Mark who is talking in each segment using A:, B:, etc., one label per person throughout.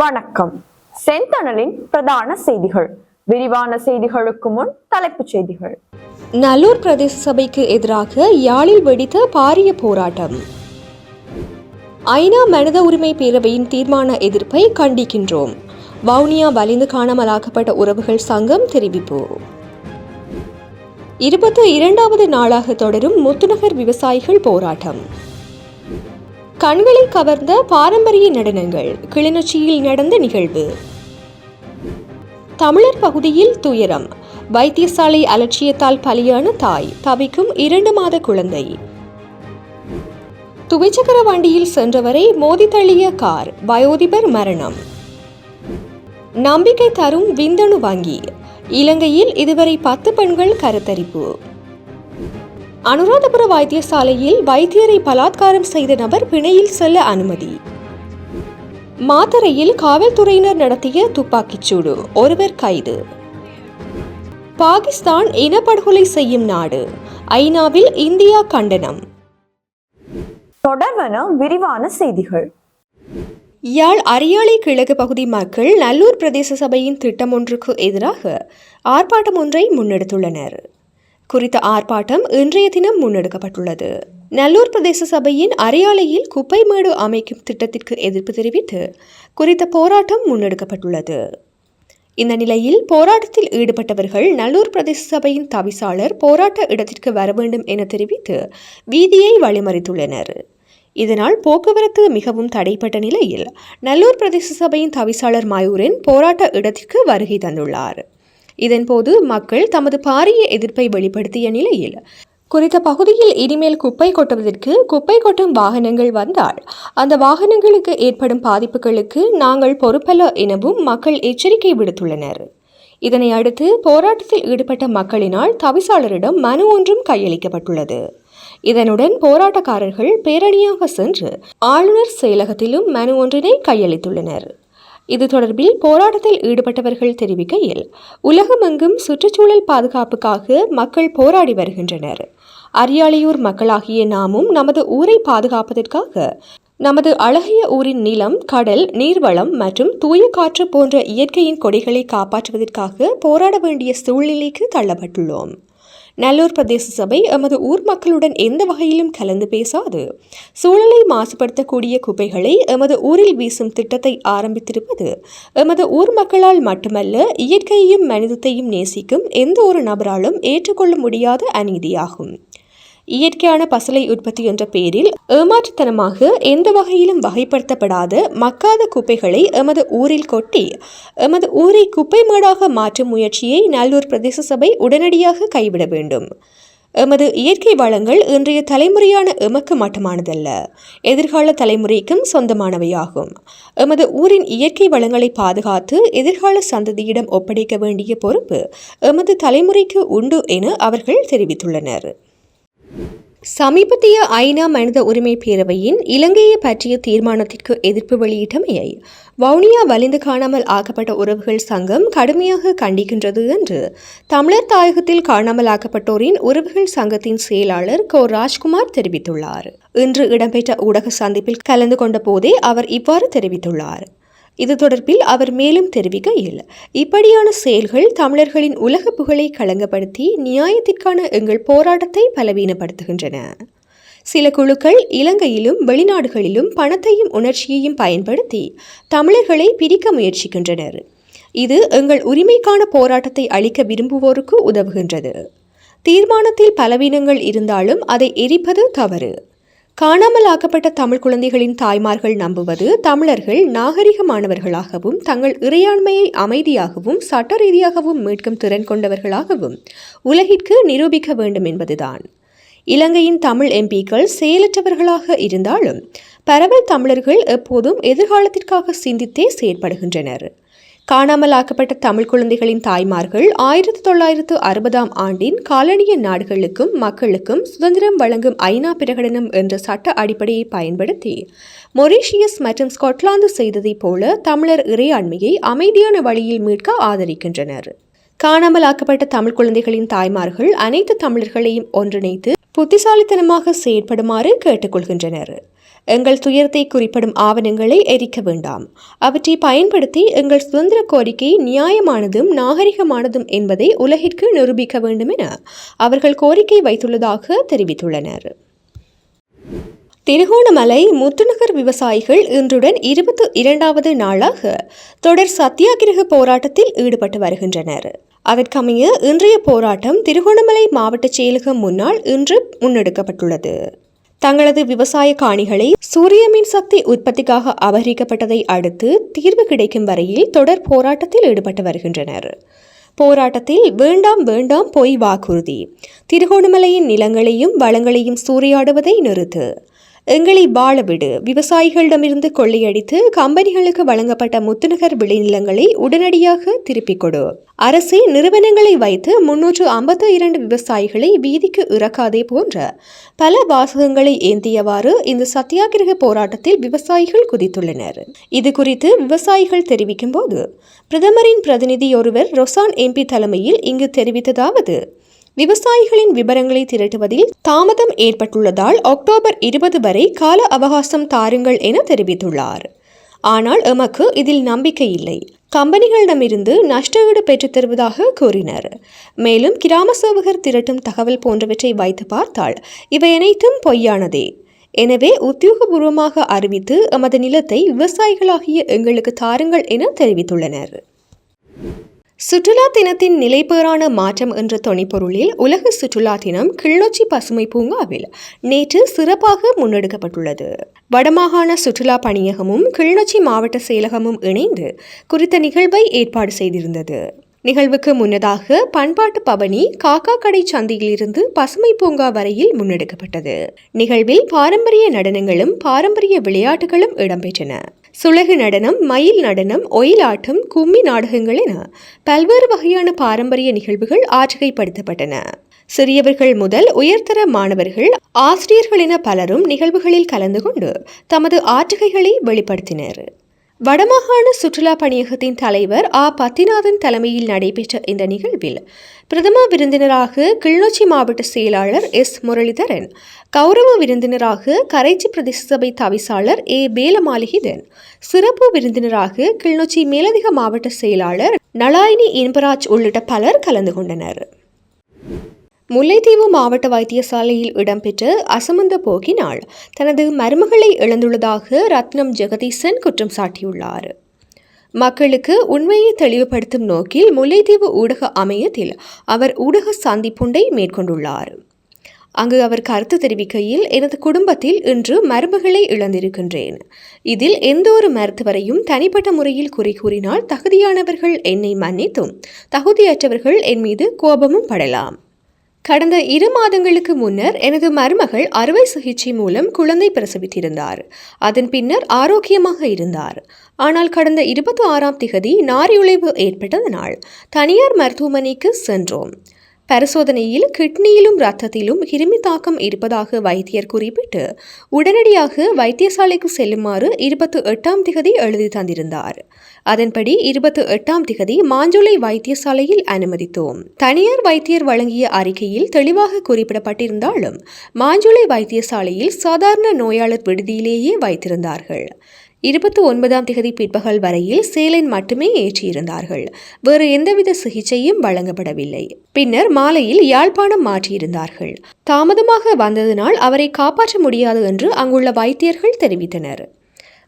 A: வணக்கம். செந்தணலின் பிரதான செய்திகள். விரிவான செய்திகளுக்கு முன் தலைப்புச் செய்திகள்.
B: நல்லூர் பிரதேச சபைக்கு எதிராக யாழில் வெடித்த பாரிய போராட்டம். ஐநா மனித உரிமை பேரவையின் தீர்மான எதிர்ப்பை கண்டிக்கின்றோம். வவுனியா வலிந்து காணாமலாக்கப்பட்ட உறவுகள் சங்கம் தெரிவிப்பு. இருபத்தி இரண்டாவது நாளாக தொடரும் முத்துநகர் விவசாயிகள் போராட்டம். கண்களை கவர்ந்த பாரம்பரிய நடனங்கள். கிளிநொச்சியில் நடந்த நிகழ்வு. தமிழர் பகுதியில் துயரம். வைத்தியசாலை அலட்சியத்தால் பலியான தாய் தவிக்கும் இரண்டு மாத குழந்தை. துவைச்சக்கர வண்டியில் சென்றவரை மோதி தள்ளிய கார் வயோதிபர் மரணம். நம்பிக்கை தரும் விந்தணு வங்கி. இலங்கையில் இதுவரை பத்து பெண்கள் கருத்தரிப்பு. அனுராதபுர வைத்தியசாலையில் வைத்தியரை பலாத்காரம் செய்த நபர் பிணையில் செல்ல அனுமதி. மாத்தறையில் காவல்துறையினர் நடத்திய துப்பாக்கிச்சூடு ஒருவர் கைது. பாகிஸ்தான் இனப்படுகொலை செய்யும் நாடு ஐநாவில் இந்தியா கண்டனம்.
A: தொடர்வன விரிவான செய்திகள்.
B: யாழ் அரியாலை கிழக்கு பகுதி மக்கள் நல்லூர் பிரதேச சபையின் திட்டம் ஒன்றுக்கு எதிராக ஆர்ப்பாட்டம் ஒன்றை முன்னெடுத்துள்ளனர். குறித்த ஆர்ப்பாட்டம் இன்றைய தினம் முன்னெடுக்கப்பட்டுள்ளது. நல்லூர் பிரதேச சபையின் அரியாலையில் குப்பை மேடு அமைக்கும் திட்டத்திற்கு எதிர்ப்பு தெரிவித்து குறித்த போராட்டம் முன்னெடுக்கப்பட்டுள்ளது. இந்த நிலையில் போராட்டத்தில் ஈடுபட்டவர்கள் நல்லூர் பிரதேச சபையின் தவிசாளர் போராட்ட இடத்திற்கு வர வேண்டும் என தெரிவித்து வீதியை வழிமறித்துள்ளனர். இதனால் போக்குவரத்து மிகவும் தடைப்பட்ட நிலையில் நல்லூர் பிரதேச சபையின் தவிசாளர் மாயூரின் போராட்ட இடத்திற்கு வருகை தந்துள்ளார். இதன்போது மக்கள் தமது பாரிய எதிர்ப்பை வெளிப்படுத்திய நிலையில் குறித்த பகுதியில் இனிமேல் குப்பை கொட்டுவதற்கு குப்பை கொட்டும் வாகனங்கள் வந்தால் அந்த வாகனங்களுக்கு ஏற்படும் பாதிப்புகளுக்கு நாங்கள் பொறுப்பல்ல எனவும் மக்கள் எச்சரிக்கை விடுத்துள்ளனர். இதனை அடுத்து போராட்டத்தில் ஈடுபட்ட மக்களினால் தவிசாளரிடம் மனு ஒன்றும் கையளிக்கப்பட்டுள்ளது. இதனுடன் போராட்டக்காரர்கள் பேரணியாக சென்று ஆளுநர் செயலகத்திலும் மனு ஒன்றினை கையளித்துள்ளனர். இது தொடர்பில் போராட்டத்தில் ஈடுபட்டவர்கள் தெரிவிக்கையில் உலகமெங்கும் சுற்றுச்சூழல் பாதுகாப்புக்காக மக்கள் போராடி வருகின்றனர். அரியாலையூர் மக்களாகிய நாமும் நமது ஊரை பாதுகாப்பதற்காக நமது அழகிய ஊரின் நிலம் கடல் நீர்வளம் மற்றும் தூய காற்று போன்ற இயற்கையின் கொடிகளை காப்பாற்றுவதற்காக போராட வேண்டிய சூழ்நிலைக்கு தள்ளப்பட்டுள்ளோம். நல்லூர் பிரதேச சபை எமது ஊர் மக்களுடன் எந்த வகையிலும் கலந்து பேசாது. சூழலை மாசுபடுத்தக்கூடிய குப்பைகளை எமது ஊரில் வீசும் திட்டத்தை ஆரம்பித்திருப்பது எமது ஊர் மக்களால் மட்டுமல்ல இயற்கையையும் மனிதத்தையும் நேசிக்கும் எந்த ஒரு நபராலும் ஏற்றுக்கொள்ள முடியாத அநீதியாகும். இயற்கையான பசலை உற்பத்தி என்ற பெயரில் ஏமாற்றுத்தனமாக எந்த வகையிலும் வகைப்படுத்தப்படாத மக்காத குப்பைகளை எமது ஊரில் கொட்டி எமது ஊரை குப்பை மேடாக மாற்றும் முயற்சியை நல்லூர் பிரதேச சபை உடனடியாக கைவிட வேண்டும். எமது இயற்கை வளங்கள் இன்றைய தலைமுறையான எமக்கு மட்டுமானதல்ல எதிர்கால தலைமுறைக்கும் சொந்தமானவையாகும். எமது ஊரின் இயற்கை வளங்களை பாதுகாத்து எதிர்கால சந்ததியிடம் ஒப்படைக்க வேண்டிய பொறுப்பு எமது தலைமுறைக்கு உண்டு என அவர்கள் தெரிவித்துள்ளனர். சமீபத்திய ஐநா மனித உரிமை பேரவையின் இலங்கையை பற்றிய தீர்மானத்திற்கு எதிர்ப்பு வெளியிட்டமையை வவுனியா வலிந்து காணாமல் ஆக்கப்பட்ட உறவுகள் சங்கம் கடுமையாக கண்டிக்கின்றது என்று. தமிழர் தாயகத்தில் காணாமல் ஆக்கப்பட்டோரின் உறவுகள் சங்கத்தின் செயலாளர் கோ. ராஜ்குமார் தெரிவித்துள்ளார். இன்று இடம்பெற்ற ஊடக சந்திப்பில் கலந்து கொண்ட போதே அவர் இவ்வாறு தெரிவித்துள்ளார். இது தொடர்பில் அவர் மேலும் தெரிவிக்கையில் இப்படியான செயல்கள் தமிழர்களின் உலக புகழை களங்கப்படுத்தி நியாயத்திற்கான எங்கள் போராட்டத்தை பலவீனப்படுத்துகின்றன. சில குழுக்கள் இலங்கையிலும் வெளிநாடுகளிலும் பணத்தையும் உணர்ச்சியையும் பயன்படுத்தி தமிழர்களை பிரிக்க முயற்சிக்கின்றனர். இது எங்கள் உரிமைக்கான போராட்டத்தை அளிக்க விரும்புவோருக்கு உதவுகின்றது. தீர்மானத்தில் பலவீனங்கள் இருந்தாலும் அதை எரிப்பது தவறு. காணாமல் ஆக்கப்பட்ட தமிழ் குழந்தைகளின் தாய்மார்கள் நம்புவது தமிழர்கள் நாகரிகமானவர்களாகவும் தங்கள் இறையாண்மையை அமைதியாகவும் சட்ட ரீதியாகவும் மீட்கும் திறன் கொண்டவர்களாகவும் உலகிற்கு நிரூபிக்க வேண்டும் என்பதுதான். இலங்கையின் தமிழ் எம்பிக்கள் செயலற்றவர்களாக இருந்தாலும் பரவல் தமிழர்கள் எப்போதும் எதிர்காலத்திற்காக சிந்தித்தே செயற்படுகின்றனர். காணாமலாக்கப்பட்ட தமிழ் குழந்தைகளின் தாய்மார்கள் ஆயிரத்தி தொள்ளாயிரத்து அறுபதாம் ஆண்டின் காலனிய நாடுகளுக்கும் மக்களுக்கும் சுதந்திரம் வழங்கும் ஐநா பிரகடனம் என்ற சட்ட அடிப்படையை பயன்படுத்தி மொரீஷியஸ் மற்றும் ஸ்காட்லாந்து செய்ததைப் போல தமிழர் இறையாண்மையை அமைதியான வழியில் மீட்க ஆதரிக்கின்றனர். காணாமலாக்கப்பட்ட தமிழ் குழந்தைகளின் தாய்மார்கள் அனைத்து தமிழர்களையும் ஒன்றிணைத்து புத்திசாலித்தனமாக செயற்படுமாறு கேட்டுக்கொள்கின்றனர். எங்கள் துயரத்தை குறிப்பிடும் ஆவணங்களை எரிக்க வேண்டாம். அவற்றை பயன்படுத்தி எங்கள் சுதந்திர கோரிக்கை நியாயமானதும் நாகரிகமானதும் என்பதை உலகிற்கு நிரூபிக்க வேண்டும் என அவர்கள் கோரிக்கை வைத்துள்ளதாக தெரிவித்துள்ளனர். திருகோணமலை முத்துநகர் விவசாயிகள் இன்றுடன் இருபத்தி இரண்டாவது நாளாக தொடர் சத்தியாகிரக போராட்டத்தில் ஈடுபட்டு வருகின்றனர். அதற்கமைய இன்றைய போராட்டம் திருகோணமலை மாவட்ட செயலகம் முன்னால் இன்று முன்னெடுக்கப்பட்டுள்ளது. தங்களது விவசாய காணிகளை சூரிய மின் சக்தி உற்பத்திக்காக அபகரிக்கப்பட்டதை அடுத்து தீர்வு கிடைக்கும் வரையில் தொடர் போராட்டத்தில் ஈடுபட்டு வருகின்றனர். போராட்டத்தில் வேண்டாம் வேண்டாம் பொய் வாக்குறுதி. திருகோணமலையின் நிலங்களையும் வளங்களையும் சூறையாடுவதை நிறுத்து. எங்களை பாலவிடு விவசாயிகளிடமிருந்து கொள்ளையடித்து கம்பெனிகளுக்கு வழங்கப்பட்ட முத்துநகர் விளைநிலங்களை உடனடியாக திருப்பிக் கொடு. அரசு நிறுவனங்களை வைத்து முன்னூற்று ஐம்பத்தி இரண்டு விவசாயிகளை வீதிக்கு இறக்காதே போன்ற பல வாசகங்களை ஏந்தியவாறு இந்த சத்தியாகிரக போராட்டத்தில் விவசாயிகள் குதித்துள்ளனர். இது குறித்து விவசாயிகள் தெரிவிக்கும் போது பிரதமரின் பிரதிநிதி ஒருவர் ரொசான் எம்பி தலைமையில் இங்கு தெரிவித்ததாவது விவசாயிகளின் விவரங்களை திரட்டுவதில் தாமதம் ஏற்பட்டுள்ளதால் அக்டோபர் இருபது வரை கால அவகாசம் தாருங்கள் என தெரிவித்துள்ளார். ஆனால் எமக்கு இதில் நம்பிக்கை இல்லை. கம்பெனிகளிடமிருந்து நஷ்டஈடு பெற்றுத் தருவதாக கூறினர். மேலும் கிராம சேவகர் திரட்டும் தகவல் போன்றவற்றை வைத்து பார்த்தால் இவை அனைத்தும் பொய்யானதே. எனவே உத்தியோகபூர்வமாக அறிவித்து எமது நிலத்தை விவசாயிகளாகிய எங்களுக்கு தாருங்கள் என தெரிவித்துள்ளனர். சுற்றுலா தினத்தின் நிலைப்பேறான மாற்றம் என்ற தொனிப்பொருளில் உலக சுற்றுலா தினம் கிள்ளொச்சி பசுமை பூங்காவில் நேற்று சிறப்பாக முன்னெடுக்கப்பட்டுள்ளது. வடமாகாண சுற்றுலா பணியகமும் கிளிநொச்சி மாவட்ட செயலகமும் இணைந்து குறித்த நிகழ்வை ஏற்பாடு செய்திருந்தது. நிகழ்வுக்கு முன்னதாக பண்பாட்டு பவனி காக்கா கடை சந்தையிலிருந்து பசுமை பூங்கா வரையில் முன்னெடுக்கப்பட்டது. நிகழ்வில் பாரம்பரிய நடனங்களும் பாரம்பரிய விளையாட்டுகளும் இடம்பெற்றன. சுலகு நடனம் மயில் நடனம் ஒயிலாட்டம் கும்மி நாடகங்கள் என பல்வேறு வகையான பாரம்பரிய நிகழ்வுகள் ஆற்றுகைப்படுத்தப்பட்டன சிறியவர்கள் முதல் உயர்தர மாணவர்கள் ஆசிரியர்கள் என பலரும் நிகழ்வுகளில் கலந்து கொண்டு தமது ஆற்றுகைகளை வெளிப்படுத்தினர். வடமாகாண சுற்றுலா பணியகத்தின் தலைவர் ஆ. பத்திநாதன் தலைமையில் நடைபெற்ற இந்த நிகழ்வில் பிரதம விருந்தினராக கிளிநொச்சி மாவட்ட செயலாளர் எஸ். முரளிதரன் கௌரவ விருந்தினராக கரைச்சி பிரதேச சபை தவிசாளர் ஏ. வேலமாளிகிதன் சிறப்பு விருந்தினராக கிளிநொச்சி மேலதிக மாவட்ட செயலாளர் நலாயினி இன்பராஜ் உள்ளிட்ட பலர் கலந்து கொண்டனர். முல்லைத்தீவு மாவட்ட வைத்தியசாலையில் இடம்பெற்ற அசமந்த போக்கினால் தனது மருமகளை இழந்துள்ளதாக ரத்னம் ஜெகதீசன் குற்றம் சாட்டியுள்ளார். மக்களுக்கு உண்மையை தெளிவுபடுத்தும் நோக்கில் முல்லைத்தீவு ஊடக அமையத்தில் அவர் ஊடக சந்திப்புண்டை மேற்கொண்டுள்ளார். அங்கு அவர் கருத்து தெரிவிக்கையில் எனது குடும்பத்தில் இன்று மருமகளை இழந்திருக்கின்றேன். இதில் எந்த ஒரு மருத்துவரையும் தனிப்பட்ட முறையில் குறை கூறினால் தகுதியானவர்கள் என்னை மன்னித்தும் தகுதியற்றவர்கள் என் மீது கோபமும் படலாம். கடந்த இரு மாதங்களுக்கு முன்னர் எனது மருமகள் அறுவை சிகிச்சை மூலம் குழந்தை பிரசவித்திருந்தார். அதன் பின்னர் ஆரோக்கியமாக இருந்தார். ஆனால் கடந்த இருபத்தி ஆறாம் திகதி நாரியுழைவு ஏற்பட்டதனால் தனியார் மருத்துவமனைக்கு சென்றோம். பரிசோதனையில் கிட்னியிலும் இரத்தத்திலும் கிருமி தாக்கம் இருப்பதாக வைத்தியர் குறிப்பிட்டு உடனடியாக வைத்தியசாலைக்கு செல்லுமாறு இருபத்தி எட்டாம் திகதி எழுதி தந்திருந்தார். அதன்படி இருபத்தி எட்டாம் திகதி மாஞ்சோலை வைத்தியசாலையில் அனுமதித்தோம். தனியார் வைத்தியர் வழங்கிய அறிக்கையில் தெளிவாக குறிப்பிடப்பட்டிருந்தாலும் மாஞ்சோலை வைத்தியசாலையில் சாதாரண நோயாளர் விடுதியிலேயே வைத்திருந்தார்கள். இருபத்தி ஒன்பதாம் திகதி பிற்பகல் வரையில் சேலன் மட்டுமே ஏற்றியிருந்தார்கள். வேறு எந்தவித சிகிச்சையும் வழங்கப்படவில்லை. பின்னர் மாலையில் யாழ்ப்பாணம் மாற்றியிருந்தார்கள். தாமதமாக வந்ததனால் அவரை காப்பாற்ற முடியாது என்று அங்குள்ள வைத்தியர்கள் தெரிவித்தனர்.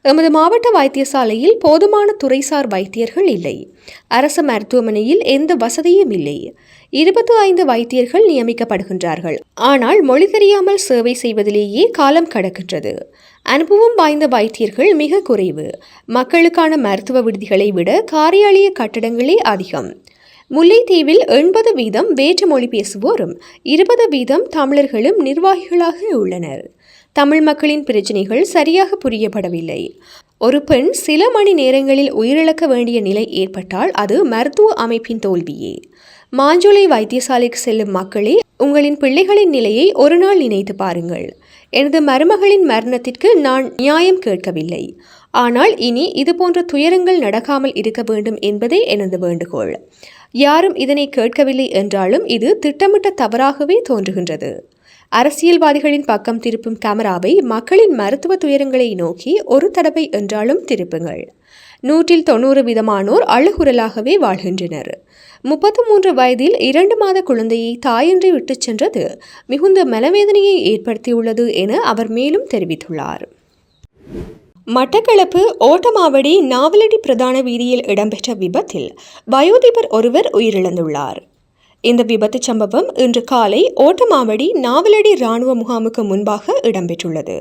B: எமது மாவட்ட வைத்தியசாலையில் போதுமான துறைசார் வைத்தியர்கள் இல்லை. அரசு மருத்துவமனையில் எந்த வசதியும் இல்லை. இருபத்தி ஐந்து வைத்தியர்கள் நியமிக்கப்படுகின்றார்கள். ஆனால் மொழி தெரியாமல் சேவை செய்வதிலேயே காலம் கடக்கின்றது. அனுபவம் வாய்ந்த வைத்தியர்கள் மிக குறைவு. மக்களுக்கான மருத்துவ விடுதிகளை விட காரியாலய கட்டடங்களே அதிகம். முல்லைத்தீவில் எண்பது வீதம் வேற்று மொழி பேசுவோரும் இருபது வீதம் தமிழர்களும் நிர்வாகிகளாக உள்ளனர். தமிழ் மக்களின் பிரச்சினைகள் சரியாக புரியப்படவில்லை. ஒரு பெண் சில மணி நேரங்களில் உயிரிழக்க வேண்டிய நிலை ஏற்பட்டால் அது மருத்துவ அமைப்பின் தோல்வியே. மாஞ்சோலை வைத்தியசாலைக்கு செல்லும் மக்களே உங்களின் பிள்ளைகளின் நிலையை ஒரு நாள் நினைத்து பாருங்கள். எனது மருமகளின் மரணத்திற்கு நான் நியாயம் கேட்கவில்லை. ஆனால் இனி இதுபோன்ற துயரங்கள் நடக்காமல் இருக்க வேண்டும் என்பதே எனது வேண்டுகோள். யாரும் இதனை கேட்கவில்லை என்றாலும் இது திட்டமிட்ட தவறாகவே தோன்றுகின்றது. அரசியல்வாதிகளின் பக்கம் திருப்பும் கேமராவை மக்களின் மருத்துவ துயரங்களை நோக்கி ஒரு தடவை என்றாலும் திருப்புங்கள். நூற்றில் தொண்ணூறு விதமானோர் அழுகுரலாகவே வாழ்கின்றனர். முப்பத்து மூன்று வயதில் இரண்டு மாத குழந்தையை தாயின்றி விட்டுச் சென்றது. மிகுந்த மனவேதனையை ஏற்படுத்தியுள்ளது என அவர் மேலும் தெரிவித்துள்ளார். மட்டக்களப்பு ஓட்டமாவடி நாவலடி பிரதான வீதியில் இடம்பெற்ற விபத்தில் வயோதிபர் ஒருவர் உயிரிழந்துள்ளார். இந்த விபத்து சம்பவம் இன்று காலை ஓட்டமாவடி நாவலடி இராணுவ முகாமுக்கு முன்பாக இடம்பெற்றுள்ளது.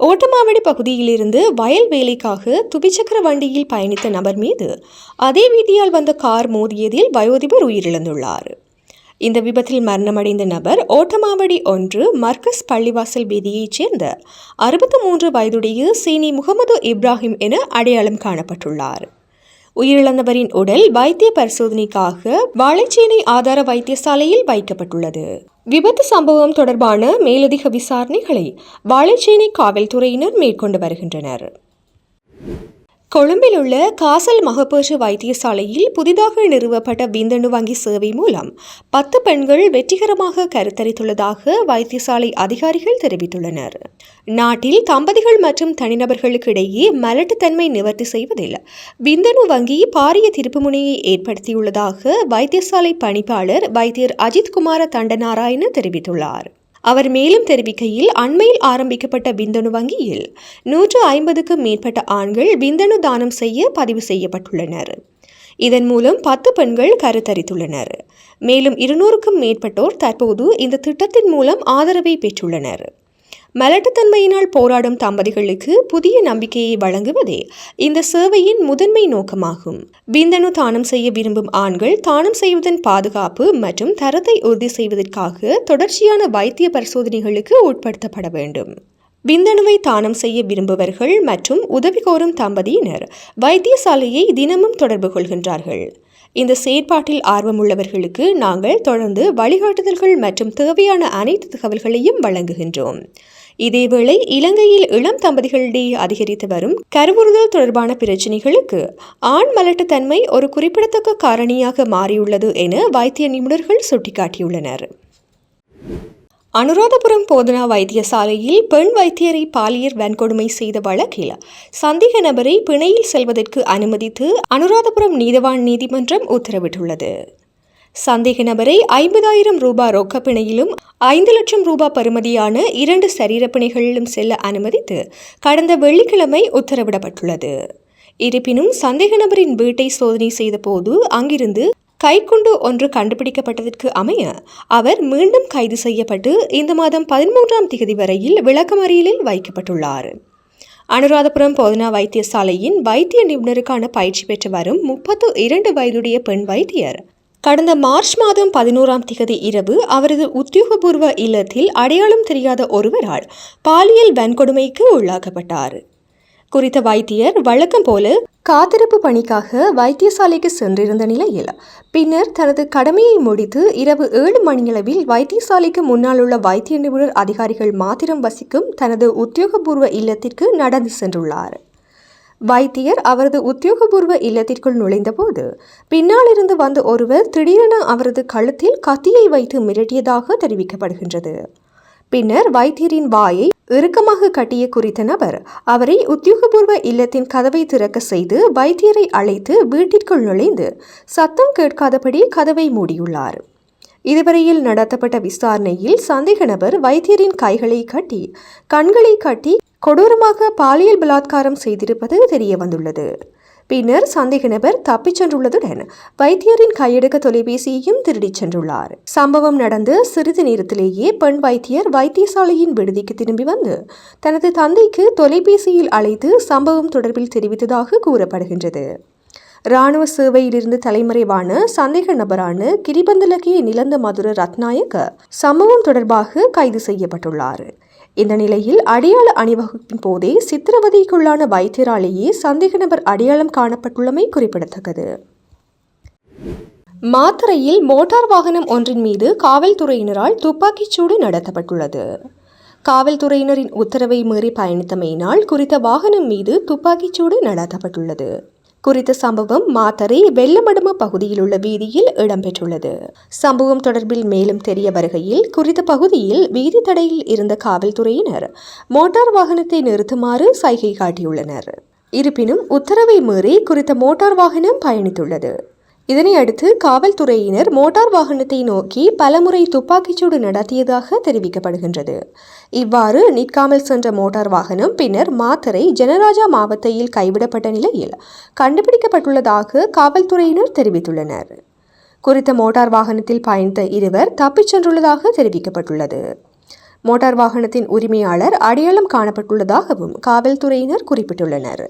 B: ஓட்டமாவடி பகுதியிலிருந்து வயல் வேலைக்காக துபிச்சக்கர வண்டியில் பயணித்த நபர் மீது அதே வீதியால் வந்த கார் மோதியதில் வயோதிபர் உயிரிழந்துள்ளார். இந்த விபத்தில் மரணமடைந்த நபர் ஓட்டமாவடி ஒன்று மர்கஸ் பள்ளிவாசல் வீதியைச் சேர்ந்த அறுபத்து மூன்று வயதுடைய சீனி முகமது இப்ராஹிம் என அடையாளம் காணப்பட்டுள்ளார். உயிரிழந்தவரின் உடல் வைத்திய பரிசோதனைக்காக வாழைச்சேனை ஆதார வைத்தியசாலையில் வைக்கப்பட்டுள்ளது. விபத்து சம்பவம் தொடர்பான மேலதிக விசாரணைகளை வாழைச்சேனை காவல்துறையினர் மேற்கொண்டு வருகின்றனர். கொழும்பில் உள்ள காசல் மகப்பேற்று வைத்தியசாலையில் புதிதாக நிறுவப்பட்ட விந்தணு வங்கி சேவை மூலம் பத்து பெண்கள் வெற்றிகரமாக கருத்தரித்துள்ளதாக வைத்தியசாலை அதிகாரிகள் தெரிவித்துள்ளனர். நாட்டில் தம்பதிகள் மற்றும் தனிநபர்களுக்கு இடையே மலட்டுத்தன்மை நிவர்த்தி செய்வதில் விந்தணு வங்கி பாரிய திருப்புமுனையை ஏற்படுத்தியுள்ளதாக வைத்தியசாலை பணிப்பாளர் வைத்தியர் அஜித் குமார தண்டநாராயண தெரிவித்துள்ளார். அவர் மேலும் தெரிவிக்கையில் அண்மையில் ஆரம்பிக்கப்பட்ட விந்தணு வங்கியில் நூற்று ஐம்பதுக்கும் மேற்பட்ட ஆண்கள் விந்தணு தானம் செய்ய பதிவு செய்யப்பட்டுள்ளனர். இதன் மூலம் பத்து பெண்கள் கருத்தரித்துள்ளனர். மேலும் இருநூறுக்கும் மேற்பட்டோர் தற்போது இந்த திட்டத்தின் மூலம் ஆதரவை பெற்றுள்ளனர். மலட்டுத்தன்மையினால் போராடும் தம்பதிகளுக்கு புதிய நம்பிக்கையை வழங்குவதே இந்த சேவையின் முதன்மை நோக்கமாகும். விந்தணு தானம் செய்ய விரும்பும் ஆண்கள் தானம் செய்வதன் பாதுகாப்பு மற்றும் தரத்தை உறுதி செய்வதற்காக தொடர்ச்சியான வைத்திய பரிசோதனைகளுக்கு உட்படுத்தப்பட வேண்டும். விந்தணுவை தானம் செய்ய விரும்புவர்கள் மற்றும் உதவி கோரும் தம்பதியினர் வைத்தியசாலையை தினமும் தொடர்பு கொள்கின்றார்கள். இந்த செயற்பாட்டில் ஆர்வமுள்ளவர்களுக்கு நாங்கள் தொடர்ந்து வழிகாட்டுதல்கள் மற்றும் தேவையான அனைத்து தகவல்களையும் வழங்குகின்றோம். இதேவேளை இலங்கையில் இளம் தம்பதிகளிடையே அதிகரித்து வரும் கருவுறுதல் தொடர்பான பிரச்சினைகளுக்கு ஆண் மலட்டுத்தன்மை ஒரு குறிப்பிடத்தக்க காரணியாக மாறியுள்ளது என வைத்திய நிபுணர்கள் சுட்டிக்காட்டியுள்ளனர். அனுராதபுரம் போதனா வைத்தியசாலையில் பெண் வைத்தியரை பாலியல் வன்கொடுமை செய்த வழக்கில் சந்தேக நபரை பிணையில் செல்வதற்கு அனுமதித்து அனுராதபுரம் நீதவான் நீதிமன்றம் உத்தரவிட்டுள்ளது. சந்தேக நபரை ஐம்பதாயிரம் ரூபாய் ரொக்க பிணையிலும் ஐந்து லட்சம் ரூபாய் பருமதியான இரண்டு சரீரப்பிணைகளிலும் செல்ல அனுமதித்து கடந்த வெள்ளிக்கிழமை உத்தரவிடப்பட்டுள்ளது. இருப்பினும் சந்தேக நபரின் வீட்டை சோதனை செய்தபோது அங்கிருந்து கைக்குண்டு ஒன்று கண்டுபிடிக்கப்பட்டதற்கு அமைய அவர் மீண்டும் கைது செய்யப்பட்டு இந்த மாதம் பதிமூன்றாம் தேதி வரையில் விளக்கமறியலில் வைக்கப்பட்டுள்ளார். அனுராதபுரம் போதனா வைத்தியசாலையின் வைத்திய நிபுணருக்கான பயிற்சி பெற்று வரும் முப்பத்து இரண்டு வயதுடைய பெண் வைத்தியர் கடந்த மார்ச் மாதம் பதினோராம் திகதி இரவு அவரது உத்தியோகபூர்வ இல்லத்தில் அடையாளம் தெரியாத ஒருவரால் பாலியல் வன்கொடுமைக்கு உள்ளாக்கப்பட்டார். குறித்த வைத்தியர் வழக்கம் போல காத்திருப்பு பணிக்காக வைத்தியசாலைக்கு சென்றிருந்த நிலையில் பின்னர் தனது கடமையை முடித்து இரவு ஏழு மணியளவில் வைத்தியசாலைக்கு முன்னால் உள்ள வைத்திய நிபுணர் அதிகாரிகள் மாத்திரம் வசிக்கும் தனது உத்தியோகபூர்வ இல்லத்திற்கு நடந்து சென்றுள்ளார். வைத்தியர் அவரது உத்தியோகபூர்வ இல்லத்திற்குள் நுழைந்தபோது பின்னாலிருந்து வந்த ஒருவர் திடீரென அவரது கழுத்தில் கத்தியை வைத்து மிரட்டியதாக தெரிவிக்கப்படுகின்றது. பின்னர் வைத்தியரின் வாயை இறுக்கமாக கட்டிய குறித்த நபர் அவரை உத்தியோகபூர்வ இல்லத்தின் கதவை திறக்க செய்து வைத்தியரை அழைத்து வீட்டிற்குள் நுழைந்து சத்தம் கேட்காதபடி கதவை மூடியுள்ளார். இதுவரையில் நடத்தப்பட்ட விசாரணையில் சந்தேக நபர் வைத்தியரின் கைகளை கட்டி கண்களை கட்டி கொடூரமாக பாலியல் பலாத்காரம் செய்திருப்பது தெரிய வந்துள்ளது பின்னர் சந்தேக நபர் தப்பிச் சென்றுள்ளதுடன் வைத்தியரின் கையெடுக்க தொலைபேசியையும் திருடிச் சென்றுள்ளார். சம்பவம் நடந்து சிறிது நேரத்திலேயே பெண் வைத்தியர் வைத்தியசாலையின் விடுதிக்கு திரும்பி வந்து தனது தந்தைக்கு தொலைபேசியில் அழைத்து சம்பவம் தொடர்பில் தெரிவித்ததாக கூறப்படுகின்றது. இராணுவ சேவையிலிருந்து தலைமறைவான சந்தேக நபரான கிரிபந்தலகிய நிலந்த மதுர ரத்நாயக்க சம்பவம் தொடர்பாக கைது செய்யப்பட்டுள்ளார். இந்த நிலையில் அடையாள அணிவகுப்பின் போதே சித்திரவதைக்குள்ளான வைத்தியராலேயே சந்தேக நபர் அடையாளம் காணப்பட்டுள்ளமை குறிப்பிடத்தக்கது. மாத்தறையில் மோட்டார் வாகனம் ஒன்றின் மீது காவல்துறையினரால் துப்பாக்கிச் சூடு நடத்தப்பட்டுள்ளது. காவல்துறையினரின் உத்தரவை மீறி பயணித்தமையினால் குறித்த வாகனம் மீது துப்பாக்கிச் சூடு நடத்தப்பட்டுள்ளது. குறித்த சம்பவம் மாத்தறை வெள்ளமடும பகுதியில் உள்ள வீதியில் இடம்பெற்றுள்ளது. சம்பவம் தொடர்பில் மேலும் தெரிய வருகையில் குறித்த பகுதியில் வீதி தடையில் இருந்த காவல்துறையினர் மோட்டார் வாகனத்தை நிறுத்துமாறு சைகை காட்டியுள்ளனர். இருப்பினும் உத்தரவை மீறி குறித்த மோட்டார் வாகனம் பயணித்துள்ளது. இதனை அடுத்து காவல்துறையினர் மோட்டார் வாகனத்தை நோக்கி பலமுறை துப்பாக்கிச்சூடு நடத்தியதாக தெரிவிக்கப்படுகின்றது. இவ்வாறு நிற்காமல் சென்ற மோட்டார் வாகனம் பின்னர் மாத்தரை ஜனராஜா மாவட்டத்தில் கைவிடப்பட்ட நிலையில் கண்டுபிடிக்கப்பட்டுள்ளதாக காவல்துறையினர் தெரிவித்துள்ளனர். குறித்த மோட்டார் வாகனத்தில் பயணித்த இருவர் தப்பிச் சென்றுள்ளதாக தெரிவிக்கப்பட்டுள்ளது. மோட்டார் வாகனத்தின் உரிமையாளர் அடையாளம் காணப்பட்டுள்ளதாகவும் காவல்துறையினர் குறிப்பிட்டுள்ளனர்.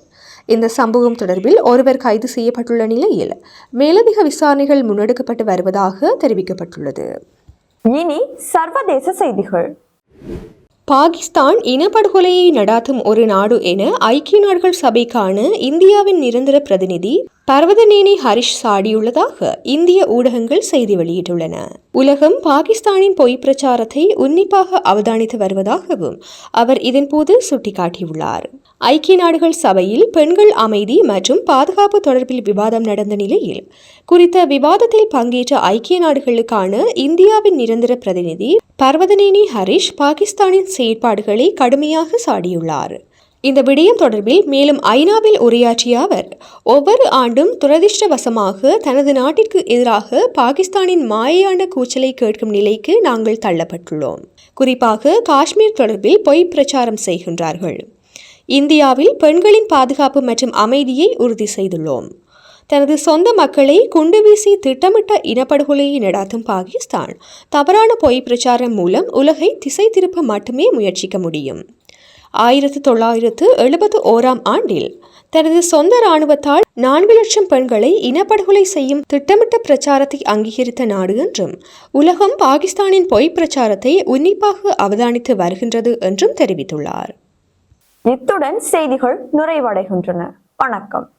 B: இந்த சம்பவம் தொடர்பில் ஒருவர் கைது செய்யப்பட்டுள்ள நிலையில் மேலதிக விசாரணைகள் முன்னெடுக்கப்பட்டு வருவதாக தெரிவிக்கப்பட்டுள்ளது.
A: இனி சர்வதேச செய்திகள்.
B: பாகிஸ்தான் இனப்படுகொலையை நடாத்தும் ஒரு நாடு என ஐக்கிய நாடுகள் சபைக்கான இந்தியாவின் நிரந்தர பிரதிநிதி பர்வதநேனி ஹரிஷ் சாடியுள்ளதாக இந்திய ஊடகங்கள் செய்தி வெளியிட்டுள்ளன. உலகம் பாகிஸ்தானின் பொய் பிரச்சாரத்தை உன்னிப்பாக அவதானித்து வருவதாகவும் அவர் இதன்போது சுட்டிக்காட்டியுள்ளார். ஐக்கிய நாடுகள் சபையில் பெண்கள் அமைதி மற்றும் பாதுகாப்பு தொடர்பில் விவாதம் நடந்த நிலையில் குறித்த விவாதத்தில் பங்கேற்ற ஐக்கிய நாடுகளுக்கான இந்தியாவின் நிரந்தர பிரதிநிதி பர்வதநேனி ஹரிஷ் பாகிஸ்தானின் செயற்பாடுகளை கடுமையாக சாடியுள்ளார். இந்த விடயம் தொடர்பில் மேலும் ஐநாவில் உரையாற்றிய அவர் ஒவ்வொரு ஆண்டும் துரதிர்ஷ்டவசமாக தனது நாட்டிற்கு எதிராக பாகிஸ்தானின் மாயான கூச்சலை கேட்கும் நிலைக்கு நாங்கள் தள்ளப்பட்டுள்ளோம். குறிப்பாக காஷ்மீர் தொடர்பில் பொய் பிரச்சாரம் செய்கின்றார்கள். இந்தியாவில் பெண்களின் பாதுகாப்பு மற்றும் அமைதியை உறுதி செய்துள்ளோம். தனது சொந்த மக்களை குண்டு வீசி திட்டமிட்ட இனப்படுகொலையை நடாத்தும் பாகிஸ்தான் தவறான பொய் பிரச்சாரம் மூலம் உலகை திசை திருப்ப மட்டுமே முயற்சிக்க முடியும். ஆயிரத்து தொள்ளாயிரத்து எழுபத்து ஓராம் ஆண்டில் தனது சொந்த இராணுவத்தால் நான்கு லட்சம் பெண்களை இனப்படுகொலை செய்யும் திட்டமிட்ட பிரச்சாரத்தை அங்கீகரித்த நாடு என்றும் உலகம் பாகிஸ்தானின் பொய் பிரச்சாரத்தை உன்னிப்பாக அவதானித்து வருகின்றது என்றும் தெரிவித்துள்ளார்.
A: இத்துடன் செய்திகள் நிறைவடைகின்றன. வணக்கம்.